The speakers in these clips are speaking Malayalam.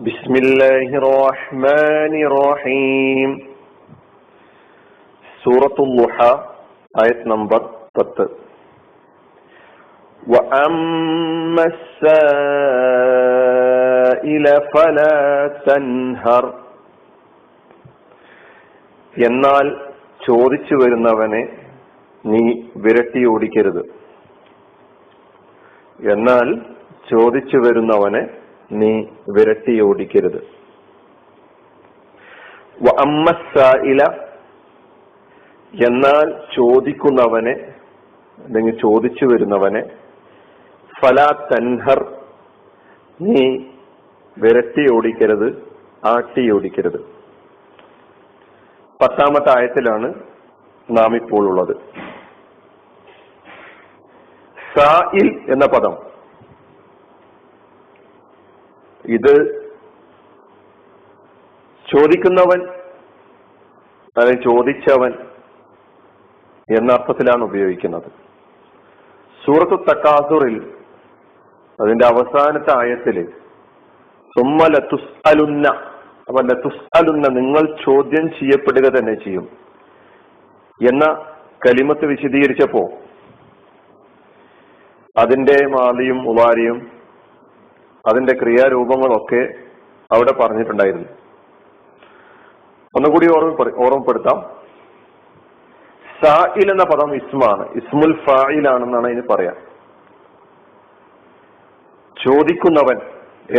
بسم الله الرحمن الرحيم سورة الضحى آية نمبر 10 وأما السائل فلا تنهر എന്നാൽ ചോദിച്ചു വരുന്നവനെ നീ വിരട്ടി ഓടിക്കരുത് എന്നാൽ ചോദിച്ചു വരുന്നവനെ നീ വിരട്ടി ഓടിക്കരുത് അമ്മസായില എന്നാൽ ചോദിക്കുന്നവനെ അല്ലെങ്കിൽ ചോദിച്ചു വരുന്നവനെ ഫലാ തൻഹർ നീ വിരട്ടി ഓടിക്കരുത് ആട്ടി ഓടിക്കരുത് പത്താമത്തെ ആയത്തിലാണ് നാം ഇപ്പോൾ ഉള്ളത് സായിൽ എന്ന പദം. ഇത് ചോദിക്കുന്നവൻ അല്ലെങ്കിൽ ചോദിച്ചവൻ എന്ന അർത്ഥത്തിലാണ് ഉപയോഗിക്കുന്നത്. സൂറത്ത് തക്കാസുറിൽ അതിന്റെ അവസാനത്തെ ആയത്തിൽ സുമ്മ ലതുസ്അലുന്ന അപ്പൊ ലത്തുസ്തലുന്ന നിങ്ങൾ ചോദ്യം ചെയ്യപ്പെടുക തന്നെ ചെയ്യും എന്ന കലിമത്ത് വിശദീകരിച്ചപ്പോ അതിന്റെ മാലിയും ഉപാരിയും അതിന്റെ ക്രിയാരൂപങ്ങളൊക്കെ അവിടെ പറഞ്ഞിട്ടുണ്ടായിരുന്നു. ഒന്നുകൂടി ഓർമ്മ ഓർമ്മപ്പെടുത്താം. സായിൽ എന്ന പദം ഇസ്മാണ്. ഇസ്മുൽ ഫായിലാണെന്നാണ് അതിന് പറയാം. ചോദിക്കുന്നവൻ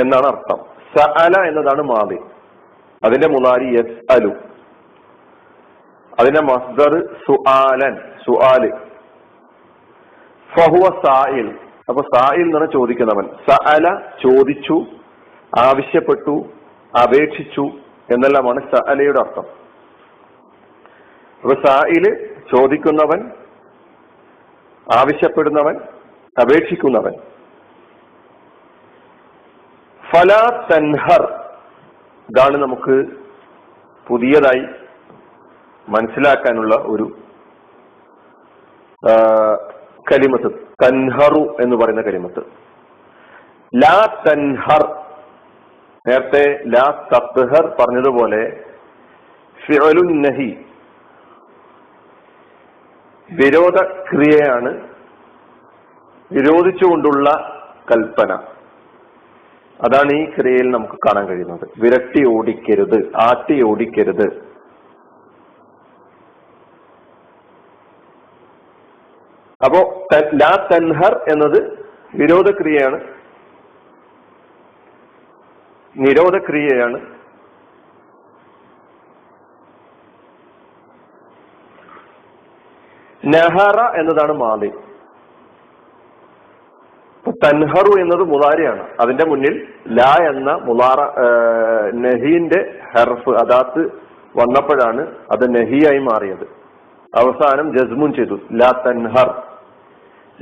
എന്നാണ് അർത്ഥം. സഅല എന്നതാണ് മാതി അതിന്റെ മുതാരി എസ് അലു. അതിന്റെ മസ്ദർ സുആലൻ സുആൽ. ഫഹുവ സായിൽ അപ്പൊ സായിൽ എന്ന് ചോദിക്കുന്നവൻ. സഅല ചോദിച്ചു ആവശ്യപ്പെട്ടു അപേക്ഷിച്ചു എന്നെല്ലാമാണ് സഅലയുടെ അർത്ഥം. അപ്പൊ സായിൽ ചോദിക്കുന്നവൻ ആവശ്യപ്പെടുന്നവൻ അപേക്ഷിക്കുന്നവൻ. ഫല തൻഹർ ഇതാണ് നമുക്ക് പുതിയതായി മനസ്സിലാക്കാനുള്ള ഒരു കലിമത്ത്. തൻഹറു എന്ന് പറയുന്ന കരിമത്ത് ലാ തൻഹർ നേരത്തെ ലാ തത്ഹർ പറഞ്ഞതുപോലെ ഫിഅലുൻ നഹി വിരോധ ക്രിയയാണ് വിരോധിച്ചുകൊണ്ടുള്ള കൽപ്പന. അതാണ് ഈ ക്രിയയിൽ നമുക്ക് കാണാൻ കഴിയുന്നത്. വിരട്ടി ഓടിക്കരുത് ആട്ടി ഓടിക്കരുത്. അപ്പോ ലാ തൻഹർ എന്നത് വിരോധക്രിയയാണ് നിരോധക്രിയയാണ്. നെഹറ എന്നതാണ് മാലി. തൻഹറു എന്നത് മുതാരിയാണ്. അതിന്റെ മുന്നിൽ ലാ എന്ന മുതാറ നഹീന്റെ ഹെർഫ് അതാത്ത് വന്നപ്പോഴാണ് അത് നഹിയായി മാറിയത്. അവസാനം ജസ്മുൻ ചെയ്തു. ലാ തൻഹർ.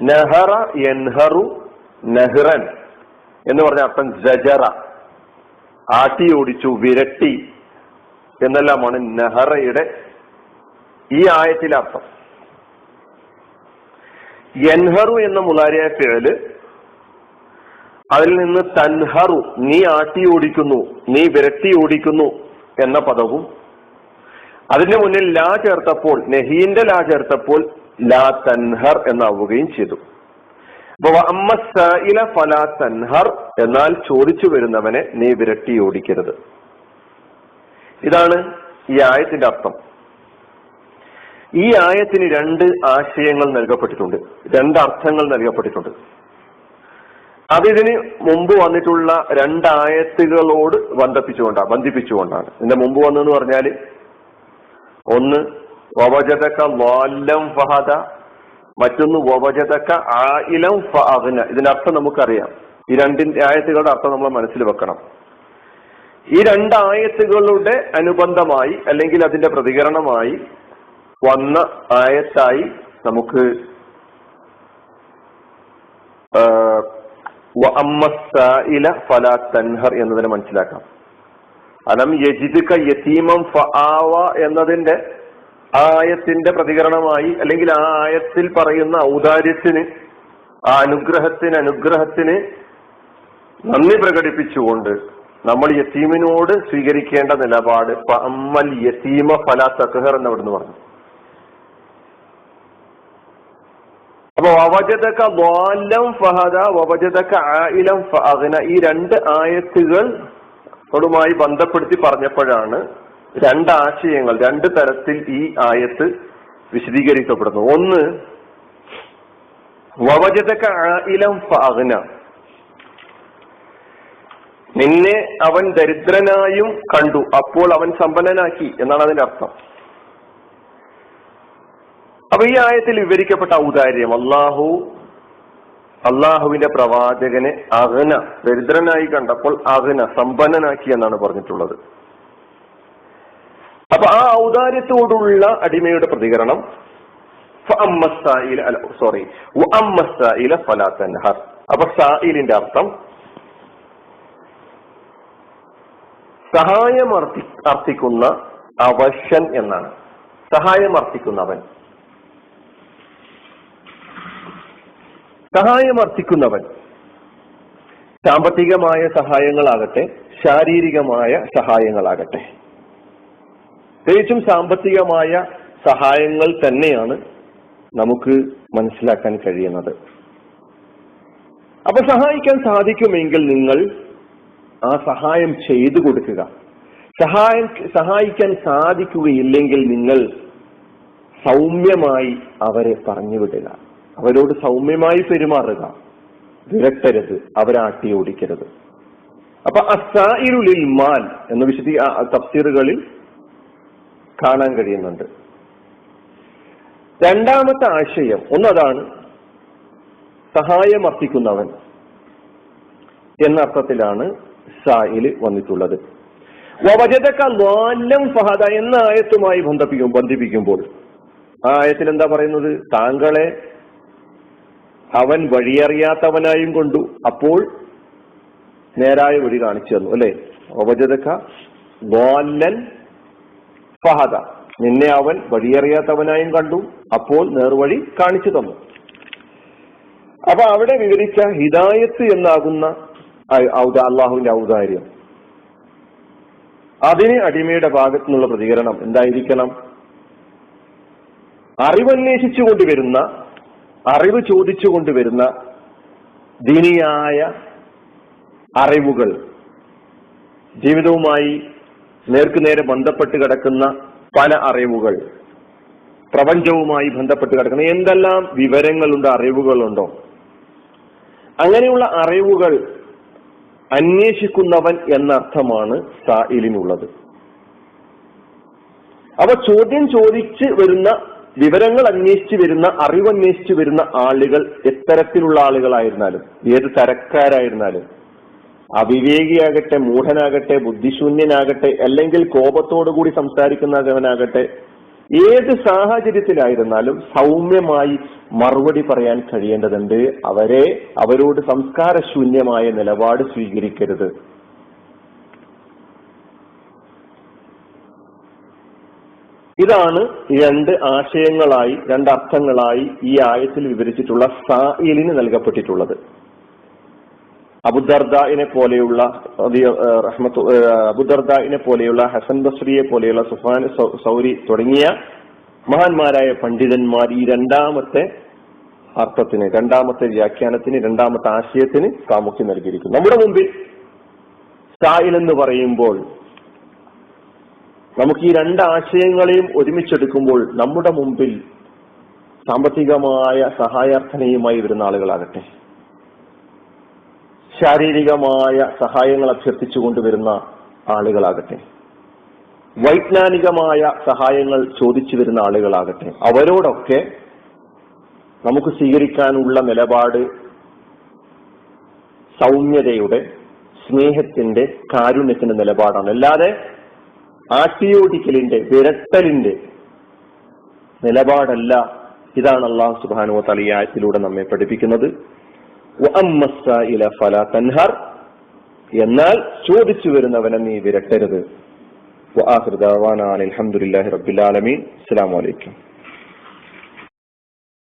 നഹറ എൻഹറു നെഹ്റൻ എന്ന് പറഞ്ഞ അർത്ഥം ജജറ. ആട്ടി ഓടിച്ചു വിരട്ടി എന്നെല്ലാമാണ് നെഹറയുടെ ഈ ആയത്തിലെ അർത്ഥം എൻഹറു എന്ന മുലാരിയ പേര് അതിൽ നിന്ന് തൻഹറു നീ ആട്ടി ഓടിക്കുന്നു നീ വിരട്ടി ഓടിക്കുന്നു എന്ന പദവും അതിന്റെ മുന്നിൽ ലാ ചേർത്തപ്പോൾ നെഹീന്റെ ലാ ചേർത്തപ്പോൾ ലാ തൻഹർ എന്നാവുകയും ചെയ്തു. ഫലാ തൻഹർ എന്നാൽ ചോദിച്ചു വരുന്നവനെ നീ വിരട്ടി ഓടിക്കരുത്. ഇതാണ് ഈ ആയത്തിന്റെ അർത്ഥം. ഈ ആയത്തിന് രണ്ട് ആശയങ്ങൾ നൽകപ്പെട്ടിട്ടുണ്ട്. രണ്ട് അർത്ഥങ്ങൾ നൽകപ്പെട്ടിട്ടുണ്ട്. അതിന് മുമ്പ് വന്നിട്ടുള്ള രണ്ടായത്തുകളോട് ബന്ധിപ്പിച്ചുകൊണ്ടാണ് ബന്ധിപ്പിച്ചുകൊണ്ടാണ്. ഇതിന്റെ മുമ്പ് വന്നെന്ന് പറഞ്ഞാൽ ഒന്ന് ഫഹദ. മറ്റൊന്ന് ആയിലം ഫഅഗ്ന. ഇതിന്റെ അർത്ഥം നമുക്കറിയാം. ഈ രണ്ടിന്റെ ആയത്തുകളുടെ അർത്ഥം നമ്മൾ മനസ്സിൽ വെക്കണം. ഈ രണ്ട് ആയത്തുകളുടെ അനുബന്ധമായി അല്ലെങ്കിൽ അതിന്റെ പ്രതികരണമായി വന്ന ആയത്തായി നമുക്ക് തൻഹർ എന്നതിനെ മനസ്സിലാക്കാം. അലം യജിദ് ഫആവ എന്നതിന്റെ ആയത്തിന്റെ പ്രതികരണമായി അല്ലെങ്കിൽ ആ ആയത്തിൽ പറയുന്ന ഔദാര്യത്തിന് ആ അനുഗ്രഹത്തിന് അനുഗ്രഹത്തിന് നന്ദി പ്രകടിപ്പിച്ചുകൊണ്ട് നമ്മൾ യസീമിനോട് സ്വീകരിക്കേണ്ട നിലപാട് അമ്മൽ യസീമ ഫല തഹർ എന്ന് അവിടുന്ന് പറഞ്ഞു. അപ്പൊ വവജതക വാലം ഫഹദ വവജതക ആയിലം ഫഹന ഈ രണ്ട് ആയത്തുകൾ ോടുമായി ബന്ധപ്പെടുത്തി പറഞ്ഞപ്പോഴാണ് രണ്ട് ആശയങ്ങൾ രണ്ട് തരത്തിൽ ഈ ആയത്ത് വിശദീകരിക്കപ്പെടുന്നു. ഒന്ന് വവജതക ആയിലം ഫഅഗ്ന. നിന്നെ അവൻ ദരിദ്രനായും കണ്ടു അപ്പോൾ അവൻ സമ്പന്നനാക്കി എന്നാണ് അതിന്റെ അർത്ഥം. അപ്പൊ ഈ ആയത്തിൽ വിവരിക്കപ്പെട്ട ഔദാര്യം അള്ളാഹു അള്ളാഹുവിന്റെ പ്രവാചകനെ അഹന ദരിദ്രനായി കണ്ടപ്പോൾ അഹന സമ്പന്നനാക്കി എന്നാണ് പറഞ്ഞിട്ടുള്ളത്. അപ്പൊ ആ ഔദാര്യത്തോടുള്ള അടിമയുടെ പ്രതികരണം സോറി അപ്പൊ സായിലിന്റെ അർത്ഥം സഹായം അർത്ഥിക്കുന്ന അവശൻ എന്നാണ്. സഹായം അർത്ഥിക്കുന്നവൻ സഹായമർത്ഥിക്കുന്നവൻ സാമ്പത്തികമായ സഹായങ്ങളാകട്ടെ ശാരീരികമായ സഹായങ്ങളാകട്ടെ. പ്രത്യേകിച്ചും സാമ്പത്തികമായ സഹായങ്ങൾ തന്നെയാണ് നമുക്ക് മനസ്സിലാക്കാൻ കഴിയുന്നത്. അപ്പൊ സഹായിക്കാൻ സാധിക്കുമെങ്കിൽ നിങ്ങൾ ആ സഹായം ചെയ്തു കൊടുക്കുക. സഹായം സഹായിക്കാൻ സാധിക്കുകയില്ലെങ്കിൽ നിങ്ങൾ സൗമ്യമായി അവരെ പറഞ്ഞുവിടുക അവരോട് സൗമ്യമായി പെരുമാറുക. വിരട്ടരുത്. ആട്ടി ഓടിക്കരുത്. അപ്പൊ അസായിരുളിൽ മാൽ എന്ന് വിശദീ തഫ്സീറുകളിൽ കാണാൻ കഴിയുന്നുണ്ട്. രണ്ടാമത്തെ ആശയം ഒന്നതാണ് സഹായം അർപ്പിക്കുന്നവൻ എന്നർത്ഥത്തിലാണ് സായിൽ വന്നിട്ടുള്ളത്. വവജതക്ക വാലം ഫഹദ എന്ന ആയത്തുമായി ബന്ധിപ്പിക്കും ബന്ധിപ്പിക്കുമ്പോൾ ആ ആയത്തിൽ എന്താ പറയുന്നത്? താങ്കളെ അവൻ വഴിയറിയാത്തവനായും കൊണ്ടു അപ്പോൾ നേരായ വഴി കാണിച്ചു തന്നു അല്ലെ? വവജതക്ക ഫഹദ. നിന്നെ അവൻ വഴിയറിയാത്തവനായും കണ്ടു. അപ്പോൾ നേർവഴി കാണിച്ചു തന്നു. അപ്പൊ അവിടെ വിവരിച്ച ഹിദായത്ത് എന്നാകുന്ന അള്ളാഹുവിന്റെ ഔദാര്യം. അതിന് അടിമയുടെ ഭാഗത്തു നിന്നുള്ള പ്രതികരണം എന്തായിരിക്കണം? അറിവന്വേഷിച്ചു കൊണ്ടുവരുന്ന അറിവ് ചോദിച്ചു കൊണ്ടുവരുന്ന ദീനിയായ അറിവുകൾ ജീവിതവുമായി നേർക്കുനേരെ ബന്ധപ്പെട്ട് കിടക്കുന്ന പല അറിവുകൾ പ്രപഞ്ചവുമായി ബന്ധപ്പെട്ട് കിടക്കുന്ന എന്തെല്ലാം വിവരങ്ങളുണ്ട് അറിവുകളുണ്ടോ? അങ്ങനെയുള്ള അറിവുകൾ അന്വേഷിക്കുന്നവൻ എന്നർത്ഥമാണ് സായിലിനുള്ളത് അവ ചോദ്യം ചോദിച്ച് വരുന്ന വിവരങ്ങൾ അന്വേഷിച്ചു വരുന്ന അറിവ് അന്വേഷിച്ചു വരുന്ന ആളുകൾ എത്തരത്തിലുള്ള ആളുകളായിരുന്നാലും ഏത് തരക്കാരായിരുന്നാലും അവിവേകിയാകട്ടെ മൂഢനാകട്ടെ ബുദ്ധിശൂന്യനാകട്ടെ അല്ലെങ്കിൽ കോപത്തോടുകൂടി സംസാരിക്കുന്നവനാകട്ടെ ഏത് സാഹചര്യത്തിലായിരുന്നാലും സൗമ്യമായി മറുപടി പറയാൻ കഴിയേണ്ടതുണ്ട്. അവരെ അവരോട് സംസ്കാരശൂന്യമായ നിലപാട് സ്വീകരിക്കരുത്. ഇതാണ് രണ്ട് ആശയങ്ങളായി രണ്ട് അർത്ഥങ്ങളായി ഈ ആയത്തിൽ വിവരിച്ചിട്ടുള്ള സായിലിന് നൽകപ്പെട്ടിട്ടുള്ളത്. അബുദർദായിനെ പോലെയുള്ള അബുദർദായിനെ പോലെയുള്ള ഹസൻ ബസ്രിയെ പോലെയുള്ള സുഫാൻ സൗരി തുടങ്ങിയ മഹാന്മാരായ പണ്ഡിതന്മാർ ഈ രണ്ടാമത്തെ അർത്ഥത്തിന് രണ്ടാമത്തെ വ്യാഖ്യാനത്തിന് രണ്ടാമത്തെ ആശയത്തിന് പ്രാമുഖ്യം നൽകിയിരിക്കുന്നു. നമ്മുടെ മുമ്പിൽ സായിൽ എന്ന് പറയുമ്പോൾ നമുക്ക് ഈ രണ്ട് ആശയങ്ങളെയും ഒരുമിച്ചെടുക്കുമ്പോൾ നമ്മുടെ മുമ്പിൽ സാമ്പത്തികമായ സഹായാർത്ഥനയുമായി വരുന്ന ആളുകളാകട്ടെ. ശാരീരികമായ സഹായങ്ങൾ അഭ്യർത്ഥിച്ചു കൊണ്ടുവരുന്ന ആളുകളാകട്ടെ. വൈജ്ഞാനികമായ സഹായങ്ങൾ ചോദിച്ചു വരുന്ന ആളുകളാകട്ടെ. അവരോടൊക്കെ നമുക്ക് സ്വീകരിക്കാനുള്ള നിലപാട് സൗമ്യതയുടെ സ്നേഹത്തിന്റെ കാരുണ്യത്തിന്റെ നിലപാടാണ്. അല്ലാതെ ആട്ടിയോടിക്കലിന്റെ വിരട്ടലിന്റെ നിലപാടല്ല ഇതാണ് അള്ളാഹു സുബാനുവ തലിയായത്തിലൂടെ നമ്മെ പഠിപ്പിക്കുന്നത്. തൻഹർ. എന്നാൽ ചോദിച്ചു വരുന്നവനെ നീ വിരട്ടരുത്. അലഹമുല്ലാഹി റബ്ബിലാലമീൻ അസ്സാം വലൈക്കും